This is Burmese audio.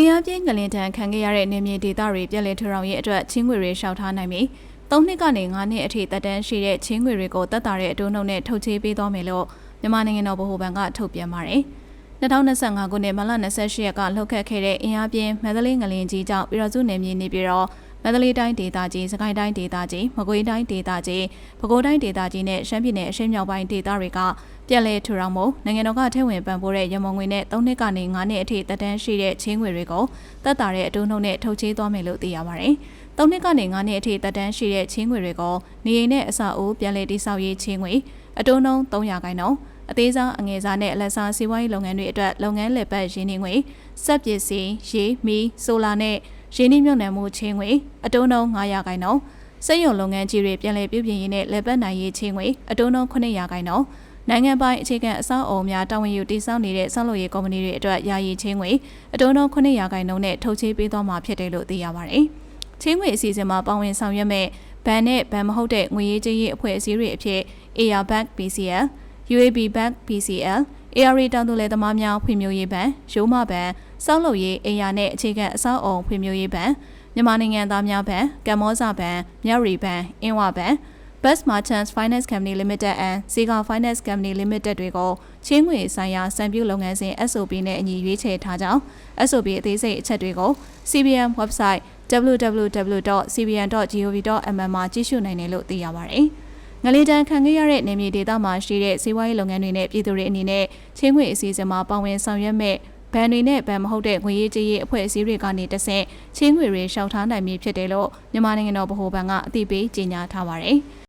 အင်အားပြင်းငလင်တန်ခံခဲ့ရတဲ့နေမြေဒေသတွေပြည်လည်ထူထောင်ရေးအတွက်ချင်းငွေတွေရှောက်ထားနိုင်ပြီး၃နှစ်ကနေ၅နှစ်အထိတက်တန်းရှိတဲ့ချင်းငွေတွေကိုတက်တာတဲ့အတိုးနှုန်းနဲ့ထုတ်ချေးပေးသွားမယ်လို့မြန်မာနိုင်ငံတော်ဗဟိုဘဏ်ကထုတ်ပြန်ပါတယ်။2025ခုနှစ်မလ28ရက်ကလှုပ်ခတ်ခဲ့တဲ့အင်အားပြင်းမန္တလေးငလင်ကြီးကြောင့်ပြည်တော်စုနယ်မြေနေပြီးတော့ မန္တလေးတိုင်းဒေသကြီး၊စကိုင်းတိုင်းဒေသကြီး၊မကွေးတိုင်းဒေသကြီး၊ပဲခူးတိုင်းဒေသကြီးနဲ့ရှမ်းပြည်နယ်အရှေ့မြောက်ပိုင်းဒေသတွေကပြည်လဲထူထောင်မှုနိုင်ငံတော်ကထည့်ဝင်ပံ့ပိုးတဲ့ရမုံငွေနဲ့၃နှစ်ကနေ၅နှစ်အထိတက်တန်းရှိတဲ့ချင်းငွေတွေကိုတက်တာတဲ့အတိုးနှုန်းနဲ့ထုတ်ချေးသွားမယ်လို့သိရပါတယ်။၃နှစ်ကနေ၅နှစ်အထိတက်တန်းရှိတဲ့ချင်းငွေတွေကိုနေအိမ်နဲ့အဆောက်အဦပြည်လဲတိစောက်ရေးချင်းငွေအတိုးနှုန်း300ခိုင်နှုန်းအသေးစားအငယ်စားနဲ့အလက်စားစီးပွားရေးလုပ်ငန်းတွေအတွက်လုပ်ငန်းလည်ပတ်ရင်းနှီးငွေစက်ပစ္စည်းရေမီဆိုလာနဲ့ ရင်းနှီးမြှုပ်နှံမှုချင်းငွေအတိုးနှုန်း900ခိုင်နှုန်းစက်ရုံလုပ်ငန်းကြီးတွေပြန်လည်ပြုပြင်ရေးနဲ့လည်ပတ်နိုင်ရေးချင်းငွေအတိုးနှုန်း900ခိုင်နှုန်းနိုင်ငံပိုင်အခြေခံအဆောက်အအုံများတာဝန်ယူတည်ဆောက်နေတဲ့ဆောက်လုပ်ရေးကုမ္ပဏီတွေအတွက်ယာယီချင်းငွေအတိုးနှုန်း900ခိုင်နှုန်းနဲ့ထုတ်ချေးပေးသွားမှာဖြစ်တယ်လို့သိရပါတယ်။ချင်းငွေအစီအစဉ်မှာပါဝင်ဆောင်ရွက်မဲ့ဘဏ်နဲ့ဘဏ်မဟုတ်တဲ့ငွေရေးကြေးရေးအဖွဲ့အစည်းတွေအဖြစ် AR Bank BCL UAB Bank BCL ARA တောင်သူလယ်သမားများဖွံ့ဖြိုးရေးဘဏ်ရိုးမဘဏ် စောက်လုပ်ရေးအေယာနဲ့အခြေခံအဆောက်အုံဖွံ့ဖြိုးရေးဘဏ်မြန်မာနိုင်ငံသားများဘဏ်ကမ္ဘောဇဘဏ်မြရီဘဏ်အင်းဝဘဏ် Best Merchants Finance Company Limited and Sega Finance Company Limited တွေကိုချင်းငွေဆိုင်ရာစံပြုလုပ်ငန်းစဉ် SOP နဲ့အညီရွေးချယ်ထားကြောင်း SOP အသေးစိတ်အချက်တွေကို CBN website www.cbn.gov.mm မှာကြည့်ရှုနိုင်တယ်လို့သိရပါတယ်။ငလီတန်ခံခဲ့ရတဲ့နေမြေဒေသမှာရှိတဲ့စီးပွားရေးလုပ်ငန်းတွေနဲ့ပြည်သူတွေအနေနဲ့ချင်းငွေအစီအစဉ်မှာပါဝင်ဆောင်ရွက်မဲ့ ဘဏ်တွေနဲ့ဘဏ်မဟုတ်တဲ့ငွေရေးကြေးရေးအဖွဲ့အစည်းတွေကနေတဆင့်ချင်းငွေတွေရှောက်ထားနိုင်မည်ဖြစ်တယ်လို့မြန်မာနိုင်ငံတော်ဗဟိုဘဏ်ကအသိပေးကြေညာထားပါတယ်။